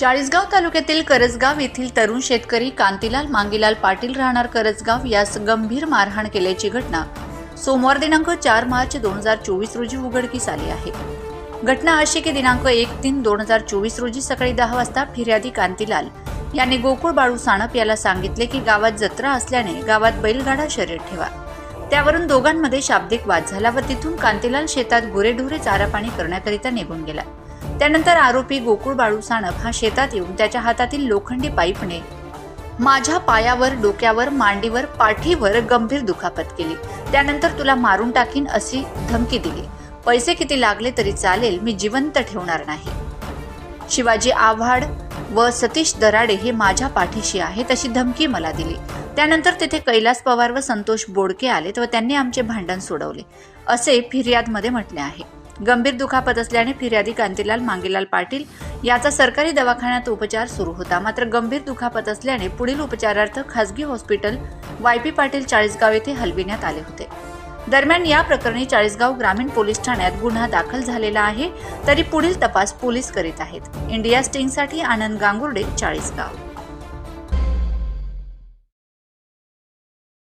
चाळीसगाव तालुक्यातील करजगाव येथील तरुण शेतकरी कांतीलाल मांगीलाल पाटील राहणार करजगाव यास गंभीर मारहाण केल्याची घटना सोमवार दिनांक चार मार्च दोन हजार चोवीस रोजी उघडकीस आली आहे. घटना अशी की दिनांक एक तीन दोन हजार चोवीस रोजी सकाळी दहा वाजता फिर्यादी कांतीलाल यांनी गोकुळ बाळू साणप याला सांगितले की गावात जत्रा असल्याने गावात बैलगाडा शर्यत ठेवा. त्यावरून दोघांमध्ये शाब्दिक वाद झाला व तिथून कांतीलाल शेतात गुरेढोरे चारापाणी करण्याकरिता निघून गेला. त्यानंतर आरोपी गोकुळ बाळू साणप हा शेतात येऊन त्याच्या हातातील लोखंडी पाईपने माझ्या पायावर डोक्यावर मांडीवर पाठीवर गंभीर दुखापत केली. त्यानंतर तुला मारून टाकीन अशी धमकी दिली. पैसे किती लागले तरी चालेल मी जिवंत ठेवणार नाही. शिवाजी आव्हाड व सतीश दराडे हे माझ्या पाठीशी आहेत अशी धमकी मला दिली. त्यानंतर तिथे कैलास पवार व संतोष बोडके आलेत व त्यांनी आमचे भांडण सोडवले. असे फिर्यादमध्ये म्हटले आहे. गंभीर दुखापत असल्याने फिर्यादी कांतीलाल मांगीलाल पाटील याचा सरकारी दवाखान्यात उपचार सुरू होता. मात्र गंभीर दुखापत असल्याने पुढील उपचारार्थ खासगी hospital Y P Patil Chalisgaon येथे हलविण्यात आले होते. दरम्यान या प्रकरणी चाळीसगाव ग्रामीण पोलीस ठाण्यात गुन्हा दाखल झालेला आहे. तरी पुढील तपास पोलीस करीत आहेत. इंडिया स्टिंगसाठी आनंद गांगुर्डे चाळीसगाव.